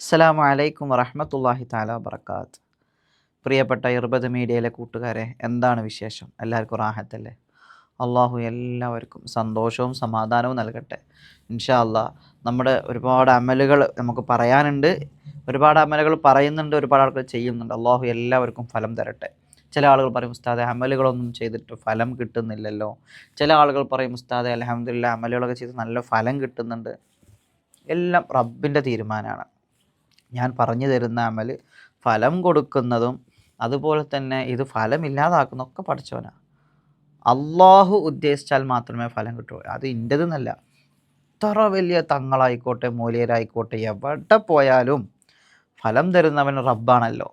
അസ്സലാമു അലൈക്കും വറഹമത്തല്ലാഹി താല വബർക്കാത്ത് പ്രിയപ്പെട്ട ഇർബദ് മീഡിയയിലെ കൂട്ടുകാരെ എന്താണ് വിശേഷം? എല്ലാവർക്കും റാഹത്തല്ലേ? അള്ളാഹു എല്ലാവർക്കും സന്തോഷവും സമാധാനവും നൽകട്ടെ. ഇൻഷാ അല്ലാ നമ്മുടെ ഒരുപാട് അമലുകൾ നമുക്ക് പറയാനുണ്ട്. ഒരുപാട് അമലുകൾ പറയുന്നുണ്ട് ഒരുപാട് ആൾക്കാർ ചെയ്യുന്നുണ്ട്. അള്ളാഹു എല്ലാവർക്കും ഫലം തരട്ടെ. ചില ആളുകൾ പറയും ഉസ്താദെ അമലുകളൊന്നും ചെയ്തിട്ട് ഫലം കിട്ടുന്നില്ലല്ലോ. ചില ആളുകൾ പറയും ഉസ്താദെ അലഹമില്ല അമലുകളൊക്കെ ചെയ്ത് നല്ല ഫലം കിട്ടുന്നുണ്ട്. എല്ലാം റബ്ബിന്റെ തീരുമാനമാണ്. ഞാൻ പറഞ്ഞു തരുന്ന അമൽ ഫലം കൊടുക്കുന്നതും അതുപോലെ തന്നെ ഇത് ഫലമില്ലാതാക്കുന്ന ഒക്കെ പഠിച്ചവനാണ് അള്ളാഹു ഉദ്ദേശിച്ചാൽ മാത്രമേ ഫലം കിട്ടൂ. അത് ഇന്റെതെന്നല്ല. എത്ര വലിയ തങ്ങളായിക്കോട്ടെ മൂലിയരായിക്കോട്ടെ എവിടെ പോയാലും ഫലം തരുന്നവൻ റബ്ബാണല്ലോ.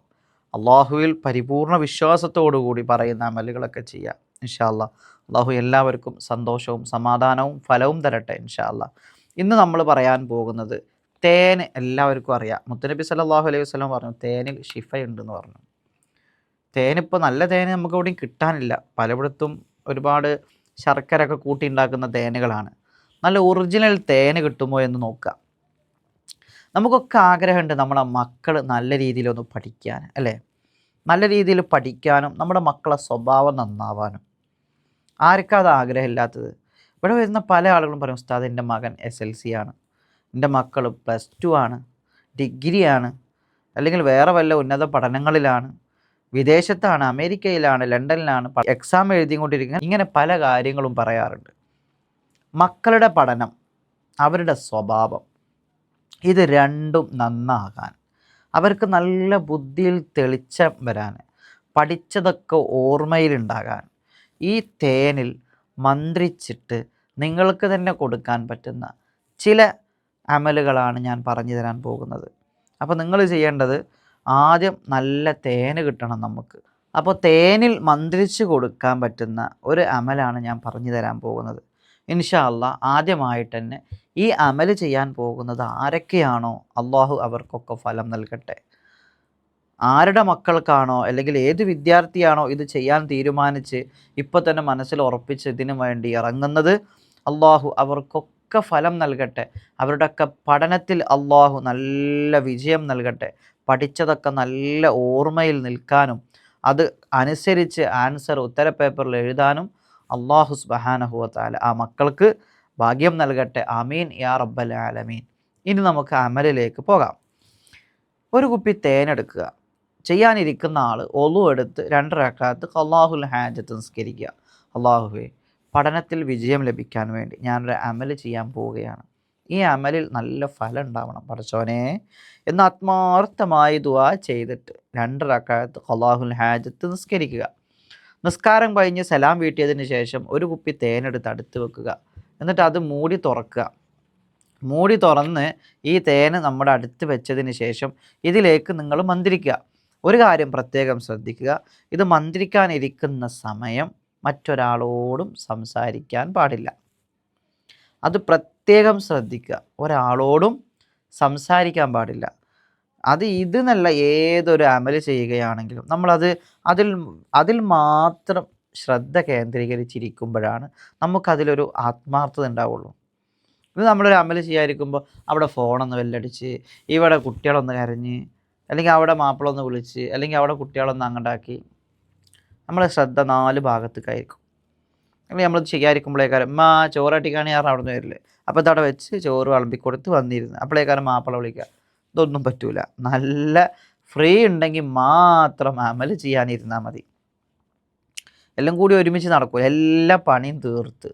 അള്ളാഹുവിൽ പരിപൂർണ വിശ്വാസത്തോടു കൂടി പറയുന്ന അമലുകളൊക്കെ ചെയ്യാം ഇൻഷാല്ല അള്ളാഹു എല്ലാവർക്കും സന്തോഷവും സമാധാനവും ഫലവും തരട്ടെ ഇൻഷാല്ല ഇന്ന് നമ്മൾ പറയാൻ പോകുന്നത് തേൻ എല്ലാവർക്കും അറിയാം. മുത്തനബി സല്ലല്ലാഹു അലൈഹി വസല്ലം പറഞ്ഞു തേനിൽ ഷിഫയുണ്ടെന്ന് പറഞ്ഞു. തേനിപ്പോൾ നല്ല തേൻ നമുക്ക് എവിടെയും കിട്ടാനില്ല. പലയിടത്തും ഒരുപാട് ശർക്കര ഒക്കെ കൂട്ടി ഉണ്ടാക്കുന്ന തേനുകളാണ്. നല്ല ഒറിജിനൽ തേന് കിട്ടുമോ എന്ന് നോക്കുക. നമുക്കൊക്കെ ആഗ്രഹമുണ്ട് നമ്മുടെ മക്കൾ നല്ല രീതിയിലൊന്ന് പഠിക്കാൻ അല്ലേ? നല്ല രീതിയിൽ പഠിക്കാനും നമ്മുടെ മക്കളെ സ്വഭാവം നന്നാവാനും. ആർക്കാത് ആഗ്രഹമില്ലാത്തത്? ഇവിടെ വരുന്ന പല ആളുകളും പറയും ഉസ്താദ് എന്റെ മകൻ എസ് എൽ സി ആണ്. എന്റെ മക്കൾ പ്ലസ് ടു ആണ് ഡിഗ്രിയാണ് അല്ലെങ്കിൽ വേറെ വല്ല ഉന്നത പഠനങ്ങളിലാണ് വിദേശത്താണ് അമേരിക്കയിലാണ് ലണ്ടനിലാണ് എക്സാം എഴുതിക്കൊണ്ടിരിക്കുന്ന ഇങ്ങനെ പല കാര്യങ്ങളും പറയാറുണ്ട്. മക്കളുടെ പഠനം അവരുടെ സ്വഭാവം ഇത് രണ്ടും നന്നാകാൻ അവർക്ക് നല്ല ബുദ്ധിയിൽ തെളിച്ചം വരാൻ പഠിച്ചതൊക്കെ ഓർമ്മയിലുണ്ടാകാൻ ഈ തേനിൽ മന്ത്രിച്ചിട്ട് നിങ്ങൾക്ക് തന്നെ കൊടുക്കാൻ പറ്റുന്ന ചില അമലുകളാണ് ഞാൻ പറഞ്ഞു തരാൻ പോകുന്നത്. അപ്പോൾ നിങ്ങൾ ചെയ്യേണ്ടത് ആദ്യം നല്ല തേന് കിട്ടണം നമുക്ക്. അപ്പോൾ തേനിൽ മന്ത്രിച്ച് കൊടുക്കാൻ പറ്റുന്ന ഒരു അമലാണ് ഞാൻ പറഞ്ഞു തരാൻ പോകുന്നത്. ഇൻഷാ അല്ലാ ആദ്യമായിട്ട് തന്നെ ഈ അമൽ ചെയ്യാൻ പോകുന്നത് ആരൊക്കെയാണോ അള്ളാഹു അവർക്കൊക്കെ ഫലം നൽകട്ടെ. ആരുടെ മക്കൾക്കാണോ അല്ലെങ്കിൽ ഏത് വിദ്യാർത്ഥിയാണോ ഇത് ചെയ്യാൻ തീരുമാനിച്ച് ഇപ്പോൾ തന്നെ മനസ്സിൽ ഉറപ്പിച്ച് ഇതിനു വേണ്ടി ഇറങ്ങുന്നത് അള്ളാഹു അവർക്കൊക്കെ ഫലം നൽകട്ടെ. അവരുടെയൊക്കെ പഠനത്തിൽ അള്ളാഹു നല്ല വിജയം നൽകട്ടെ. പഠിച്ചതൊക്കെ നല്ല ഓർമ്മയിൽ നിൽക്കാനും അത് അനുസരിച്ച് ആൻസർ ഉത്തര പേപ്പറിൽ എഴുതാനും അള്ളാഹു സുബഹാനഹുവത്താല ആ മക്കൾക്ക് ഭാഗ്യം നൽകട്ടെ. അമീൻ യാ റബ്ബൽ ആലമീൻ. ഇനി നമുക്ക് അമലിലേക്ക് പോകാം. ഒരു കുപ്പി തേനെടുക്കുക ചെയ്യാനിരിക്കുന്ന ആൾ ഒളു എടുത്ത് രണ്ട് അള്ളാഹുൽ ഹാജത്ത് നിസ്കരിക്കുക. അള്ളാഹുവെ പഠനത്തിൽ വിജയം ലഭിക്കാൻ വേണ്ടി ഞാനൊരു അമൽ ചെയ്യാൻ പോവുകയാണ്. ഈ അമലിൽ നല്ല ഫലം ഉണ്ടാവണം പഠിച്ചോനെ എന്ന് ആത്മാർത്ഥമായി ദുവാ ചെയ്തിട്ട് രണ്ട് റക്കാത്ത് അള്ളാഹുൽ ഹാജത്ത് നിസ്കരിക്കുക. നിസ്കാരം കഴിഞ്ഞ് സലാം വീട്ടിയതിന് ശേഷം ഒരു കുപ്പി തേനെടുത്ത് അടുത്ത് വെക്കുക. എന്നിട്ട് അത് മൂടി തുറക്കുക. മൂടി തുറന്ന് ഈ തേന് നമ്മുടെ അടുത്ത് വെച്ചതിന് ശേഷം ഇതിലേക്ക് നിങ്ങൾ മന്ത്രിക്കുക. ഒരു കാര്യം പ്രത്യേകം ശ്രദ്ധിക്കുക. ഇത് മന്ത്രിക്കാനിരിക്കുന്ന സമയം മറ്റൊരാളോടും സംസാരിക്കാൻ പാടില്ല. അത് പ്രത്യേകം ശ്രദ്ധിക്കുക. ഒരാളോടും സംസാരിക്കാൻ പാടില്ല. അത് ഇത് നല്ല ഏതൊരു അമൽ ചെയ്യുകയാണെങ്കിലും നമ്മളത് അതിൽ അതിൽ മാത്രം ശ്രദ്ധ കേന്ദ്രീകരിച്ചിരിക്കുമ്പോഴാണ് നമുക്കതിലൊരു ആത്മാർത്ഥത ഉണ്ടാവുള്ളൂ. ഇത് നമ്മളൊരു അമൽ ചെയ്യാതിരിക്കുമ്പോൾ അവിടെ ഫോണൊന്ന് വെല്ലടിച്ച് ഇവിടെ കുട്ടികളൊന്ന് കരഞ്ഞ് അല്ലെങ്കിൽ അവിടെ മാപ്പിളൊന്ന് വിളിച്ച് അല്ലെങ്കിൽ അവിടെ കുട്ടികളൊന്ന് അങ്ങോട്ടാക്കി നമ്മളെ ശ്രദ്ധ നാല് ഭാഗത്തേക്കായിരിക്കും. അല്ലെങ്കിൽ നമ്മൾ ചെയ്യാതിരിക്കുമ്പോഴേക്കാരം മാ ചോറാട്ടിക്കാണ് ഞാൻ അവിടെ നിന്ന് വരില്ലേ. അപ്പോൾ തട വെച്ച് ചോറ് വിളമ്പി കൊടുത്ത് വന്നിരുന്നു. അപ്പോഴേക്കാരം മാപ്പിള വിളിക്കുക ഇതൊന്നും പറ്റൂല. നല്ല ഫ്രീ ഉണ്ടെങ്കിൽ മാത്രം അമൽ ചെയ്യാനിരുന്നാൽ മതി. എല്ലാം കൂടി ഒരുമിച്ച് നടക്കും. എല്ലാ പണിയും തീർത്ത്.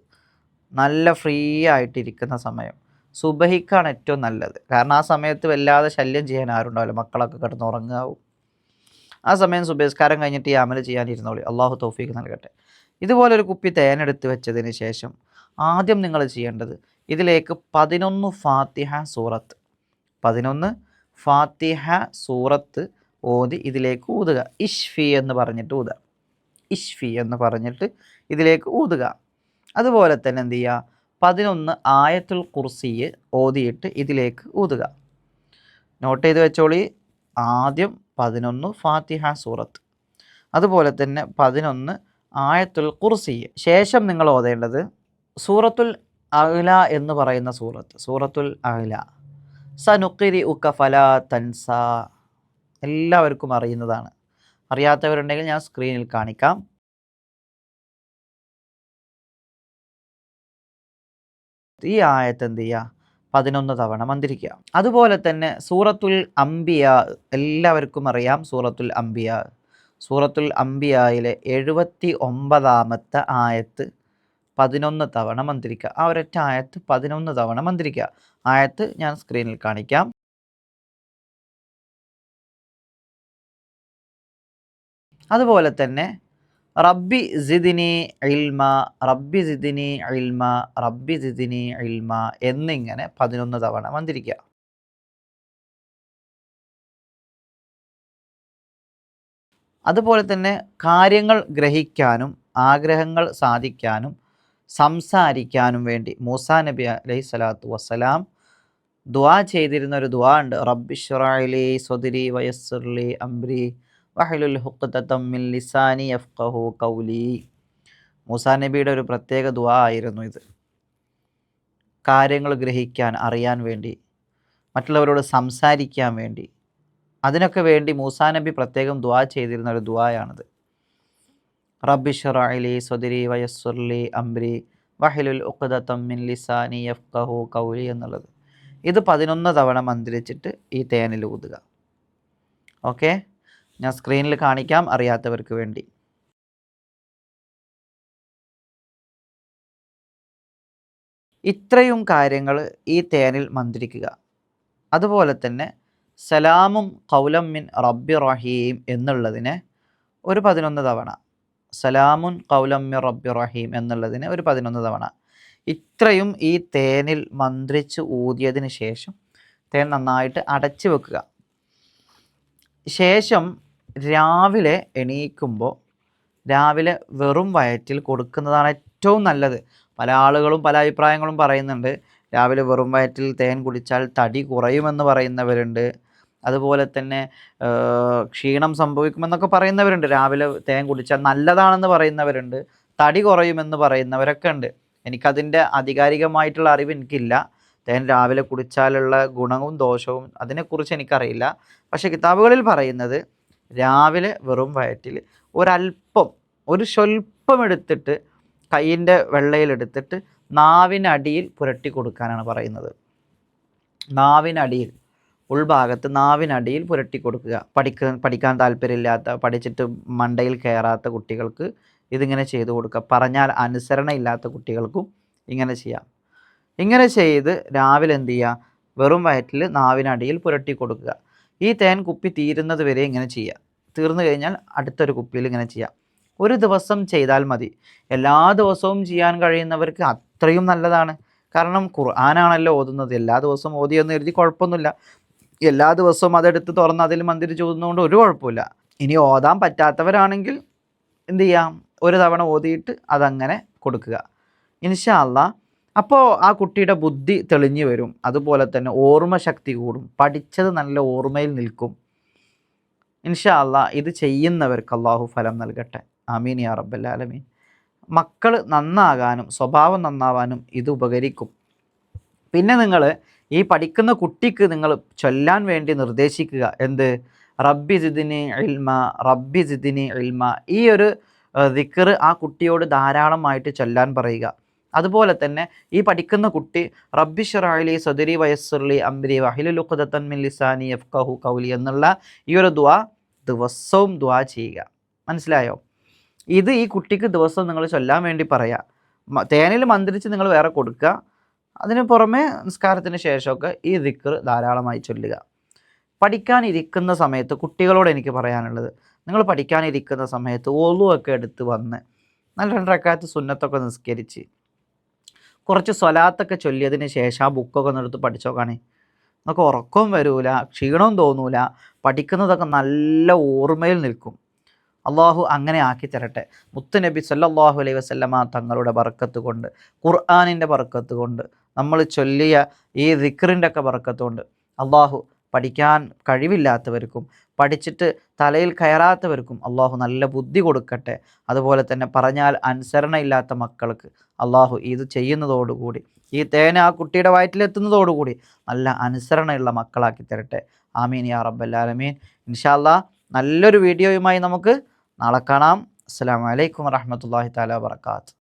നല്ല ഫ്രീ ആയിട്ടിരിക്കുന്ന സമയം. സുബഹിക്കാണ് ഏറ്റവും നല്ലത്. കാരണം ആ സമയത്ത് വല്ലാതെ ശല്യം ചെയ്യാൻ ആരുണ്ടാവില്ല. മക്കളൊക്കെ കിടന്ന് ഉറങ്ങാവും ആ സമയം സുബേസ്കാരം കഴിഞ്ഞിട്ട് ഈ അമൽ ചെയ്യാനിരുന്നോളി. അള്ളാഹു തോഫീക്ക് നൽകട്ടെ. ഇതുപോലെ ഒരു കുപ്പി തേനെടുത്ത് വെച്ചതിന് ശേഷം ആദ്യം നിങ്ങൾ ചെയ്യേണ്ടത് ഇതിലേക്ക് പതിനൊന്ന് ഫാത്തിഹ സൂറത്ത്. പതിനൊന്ന് ഫാത്തിഹ സൂറത്ത് ഓതി ഇതിലേക്ക് ഊതുക. ഇഷ്ഫി എന്ന് പറഞ്ഞിട്ട് ഊതുക. ഇഷ്ഫി എന്ന് പറഞ്ഞിട്ട് ഇതിലേക്ക് ഊതുക. അതുപോലെ തന്നെ എന്ത് ചെയ്യുക? പതിനൊന്ന് ആയത്തുൽ കുർസിയെ ഓതിയിട്ട് ഇതിലേക്ക് ഊതുക. നോട്ട് ചെയ്ത് വെച്ചോളി. ആദ്യം പതിനൊന്ന് ഫാത്തിഹ സൂറത്ത്. അതുപോലെ തന്നെ പതിനൊന്ന് ആയത്തുൽ കുർസി. ശേഷം നിങ്ങൾ ഓതേണ്ടത് സൂറത്തുൽ അഹ്ല എന്ന് പറയുന്ന സൂറത്ത്. സൂറത്തുൽ അഹ്ല സനുക്കിരി ഉക്ക ഫല തൻസ. എല്ലാവർക്കും അറിയുന്നതാണ്. അറിയാത്തവരുണ്ടെങ്കിൽ ഞാൻ സ്ക്രീനിൽ കാണിക്കാം. ഈ ആയത്ത് എന്ത് ചെയ്യുക? പതിനൊന്ന് തവണ മന്ത്രിക്കുക. അതുപോലെ തന്നെ സൂറത്തുൽ അംബിയ എല്ലാവർക്കും അറിയാം സൂറത്തുൽ അംബിയ. സൂറത്തുൽ അംബിയയിലെ എഴുപത്തി ഒമ്പതാമത്തെ ആയത്ത് പതിനൊന്ന് തവണ മന്ത്രിക്കുക. ആ ഒരൊറ്റ ആയത്ത് പതിനൊന്ന് തവണ മന്ത്രിക്കുക. ആയത്ത് ഞാൻ സ്ക്രീനിൽ കാണിക്കാം. അതുപോലെ തന്നെ റബ്ബി ജിദിനി ഇൽമ റബ്ബി ജിദിനി ഇൽമ റബ്ബി ജിദിനി ഇൽമ എന്നിങ്ങനെ പതിനൊന്ന് തവണ വന്നിരിക്കുക അതുപോലെ തന്നെ കാര്യങ്ങൾ ഗ്രഹിക്കാനും ആഗ്രഹങ്ങൾ സാധിക്കാനും സംസാരിക്കാനും വേണ്ടി മൂസാ നബി അലൈഹി സ്വലാത്തു വസ്സലാം ദുആ ചെയ്തിരുന്ന ഒരു ദുആ ഉണ്ട്. റബ്ബിഷ്റായിലി സ്വദിരി വയസ്സുർലി അംബ്രി വഹലുൽ കൗലി മൂസാ നബിയുടെ ഒരു പ്രത്യേക ദുആ ആയിരുന്നു ഇത്. കാര്യങ്ങൾ ഗ്രഹിക്കാൻ അറിയാൻ വേണ്ടി മറ്റുള്ളവരോട് സംസാരിക്കാൻ വേണ്ടി. അതിനൊക്കെ വേണ്ടി മൂസാ നബി പ്രത്യേകം ദുആ ചെയ്തിരുന്ന ഒരു ദുആയാണിത്. റബ്ബിഷ്റായിലി സ്വദിരി വയസ്സുർലി അംബ്രി വഹിലുൽ ഉഖ്തത്തമ്മിൻ ലിസാനി യഫ്ഖഹു കൗലി എന്നുള്ളത്. ഇത് പതിനൊന്ന് തവണ മന്ത്രിച്ചിട്ട് ഈ തേനിൽ ഊതുക. ഓക്കെ? ഞാൻ സ്ക്രീനിൽ കാണിക്കാം അറിയാത്തവർക്ക് വേണ്ടി. ഇത്രയും കാര്യങ്ങൾ ഈ തേനിൽ മന്ത്രിക്കുക. അതുപോലെ തന്നെ സലാമും കൗലം മിൻ റബ്ബി റഹീം എന്നുള്ളതിനെ ഒരു പതിനൊന്ന് തവണ. സലാമുൻ കൗലം മിൻ റബ്ബി റഹീം എന്നുള്ളതിനെ ഒരു പതിനൊന്ന് തവണ. ഇത്രയും ഈ തേനിൽ മന്ത്രിച്ച് ഊതിയതിന് ശേഷം തേൻ നന്നായിട്ട് അടച്ചു വെക്കുക. ശേഷം രാവിലെ എണീക്കുമ്പോൾ രാവിലെ വെറും വയറ്റിൽ കൊടുക്കുന്നതാണ് ഏറ്റവും നല്ലത്. പല ആളുകളും പല അഭിപ്രായങ്ങളും പറയുന്നുണ്ട്. രാവിലെ വെറും വയറ്റിൽ തേൻ കുടിച്ചാൽ തടി കുറയുമെന്ന് പറയുന്നവരുണ്ട്. അതുപോലെ തന്നെ ക്ഷീണം സംഭവിക്കുമെന്നൊക്കെ പറയുന്നവരുണ്ട്. രാവിലെ തേൻ കുടിച്ചാൽ നല്ലതാണെന്ന് പറയുന്നവരുണ്ട്. തടി കുറയുമെന്ന് പറയുന്നവരൊക്കെ ഉണ്ട്. എനിക്കതിന്റെ ആധികാരികമായിട്ടുള്ള അറിവ് എനിക്കില്ല. തേൻ രാവിലെ കുടിച്ചാലുള്ള ഗുണവും ദോഷവും അതിനെക്കുറിച്ച് എനിക്കറിയില്ല. പക്ഷേ കിതാബുകളിൽ പറയുന്നത് രാവിലെ വെറും വയറ്റിൽ ഒരല്പം ഒരു സ്വല്പം എടുത്തിട്ട് കയ്യിന്റെ വെള്ളയിലെടുത്തിട്ട് നാവിനടിയിൽ പുരട്ടി കൊടുക്കാനാണ് പറയുന്നത്. നാവിനടിയിൽ ഉൾഭാഗത്ത് നാവിനടിയിൽ പുരട്ടി കൊടുക്കുക. പഠിക്കാൻ പഠിക്കാൻ താല്പര്യമില്ലാത്ത പഠിച്ചിട്ട് മണ്ടയിൽ കയറാത്ത കുട്ടികൾക്ക് ഇതിങ്ങനെ ചെയ്തു കൊടുക്കുക. പറഞ്ഞാൽ അനുസരണ ഇല്ലാത്ത കുട്ടികൾക്കും ഇങ്ങനെ ചെയ്യാം. ഇങ്ങനെ ചെയ്ത് രാവിലെ എന്ത് ചെയ്യുക? വെറും വയറ്റിൽ നാവിനടിയിൽ പുരട്ടി കൊടുക്കുക. ഈ തേൻ കുപ്പി തീരുന്നത് വരെ ഇങ്ങനെ ചെയ്യുക തീർന്നു കഴിഞ്ഞാൽ അടുത്തൊരു കുപ്പിയിൽ ഇങ്ങനെ ചെയ്യാം. ഒരു ദിവസം ചെയ്താൽ മതി. എല്ലാ ദിവസവും ചെയ്യാൻ കഴിയുന്നവർക്ക് അത്രയും നല്ലതാണ്. കാരണം ഖുർആനാണല്ലോ ഓതുന്നത്. എല്ലാ ദിവസവും ഓതിയെന്ന് കരുതി കുഴപ്പമൊന്നുമില്ല. എല്ലാ ദിവസവും അതെടുത്ത് തുറന്ന് അതിൽ മന്ദിരിച്ച് ഓതുന്നതുകൊണ്ട് ഒരു കുഴപ്പമില്ല. ഇനി ഓതാൻ പറ്റാത്തവരാണെങ്കിൽ എന്ത് ചെയ്യാം? ഒരു തവണ ഓതിയിട്ട് അതങ്ങനെ കൊടുക്കുക. ഇൻഷാ അല്ലാ അപ്പോൾ ആ കുട്ടിയുടെ ബുദ്ധി തെളിഞ്ഞു വരും. അതുപോലെ തന്നെ ഓർമ്മശക്തി കൂടും. പഠിച്ചത് നല്ല ഓർമ്മയിൽ നിൽക്കും. ഇൻഷാ അല്ല ഇത് ചെയ്യുന്നവർക്ക് അള്ളാഹു ഫലം നൽകട്ടെ. ആമീൻ യാ റബ്ബല്ലാലമീൻ മക്കൾ നന്നാകാനും സ്വഭാവം നന്നാവാനും ഇത് ഉപകരിക്കും. പിന്നെ നിങ്ങൾ ഈ പഠിക്കുന്ന കുട്ടിക്ക് നിങ്ങൾ ചൊല്ലാൻ വേണ്ടി നിർദ്ദേശിക്കുക. എന്ത്? റബ്ബി ജിദിനി ഇൽമ റബ്ബി ജിദിനി ഇൽമ. ഈ ഒരു ദിക്കർ ആ കുട്ടിയോട് ധാരാളമായിട്ട് ചൊല്ലാൻ പറയുക. അതുപോലെ തന്നെ ഈ പഠിക്കുന്ന കുട്ടി റബ്ബി ഷറാലി സദരി വയസ്സുർലി അംബരി വഹിലുഖുദത്തൻ മിൻ ലിസാനി യഫ്കഹു കൗലി എന്നുള്ള ഈ ഒരു ദുആ ദിവസവും ദുആ ചെയ്യുക. മനസ്സിലായോ? ഇത് ഈ കുട്ടിക്ക് ദിവസം നിങ്ങൾ ചൊല്ലാൻ വേണ്ടി പറയാം. തേനിൽ മന്ത്രിച്ച് നിങ്ങൾ വേറെ കൊടുക്കുക. അതിന് പുറമെ നിസ്കാരത്തിന് ശേഷമൊക്കെ ഈ ദിക്കർ ധാരാളമായി ചൊല്ലുക. പഠിക്കാനിരിക്കുന്ന സമയത്ത് കുട്ടികളോട് എനിക്ക് പറയാനുള്ളത്. നിങ്ങൾ പഠിക്കാനിരിക്കുന്ന സമയത്ത് ഒലുവൊക്കെ എടുത്ത് വന്ന് നല്ല രണ്ടരക്കാലത്ത് സുന്നത്തൊക്കെ നിസ്കരിച്ച് കുറച്ച് സ്വലാത്തൊക്കെ ചൊല്ലിയതിന് ശേഷം ആ ബുക്കൊക്കെ ഒന്ന് എടുത്ത് പഠിച്ചോക്കാണേ നമുക്ക് ഉറക്കവും വരൂല ക്ഷീണവും തോന്നൂല പഠിക്കുന്നതൊക്കെ നല്ല ഓർമ്മയിൽ നിൽക്കും. അള്ളാഹു അങ്ങനെ ആക്കി തരട്ടെ. മുത്തുനബി സല്ലാഹു അലൈഹി വസ്ലമ തങ്ങളുടെ ബർക്കത്ത് കൊണ്ട് ഖുർആാനിന്റെ ബർക്കത്ത് കൊണ്ട് നമ്മൾ ചൊല്ലിയ ഈ ദിക്റിന്റെ ഒക്കെ ബർക്കത്ത് കൊണ്ട് അള്ളാഹു പഠിക്കാൻ കഴിവില്ലാത്തവർക്കും പഠിച്ചിട്ട് തലയിൽ കയറാത്തവർക്കും അള്ളാഹു നല്ല ബുദ്ധി കൊടുക്കട്ടെ. അതുപോലെ തന്നെ പറഞ്ഞാൽ അനുസരണയില്ലാത്ത മക്കൾക്ക് അള്ളാഹു ഇത് ചെയ്യുന്നതോടുകൂടി ഈ തേന ആ കുട്ടിയുടെ വയറ്റിലെത്തുന്നതോടുകൂടി നല്ല അനുസരണയുള്ള മക്കളാക്കി തരട്ടെ. ആമീൻ യാ റബ്ബല്ലാലമീൻ ഇൻഷാല്ലാ നല്ലൊരു വീഡിയോയുമായി നമുക്ക് നാളെ കാണാം. അസ്സാം വലൈക്കും വറഹമത്തല്ലാഹി താല വാത്തു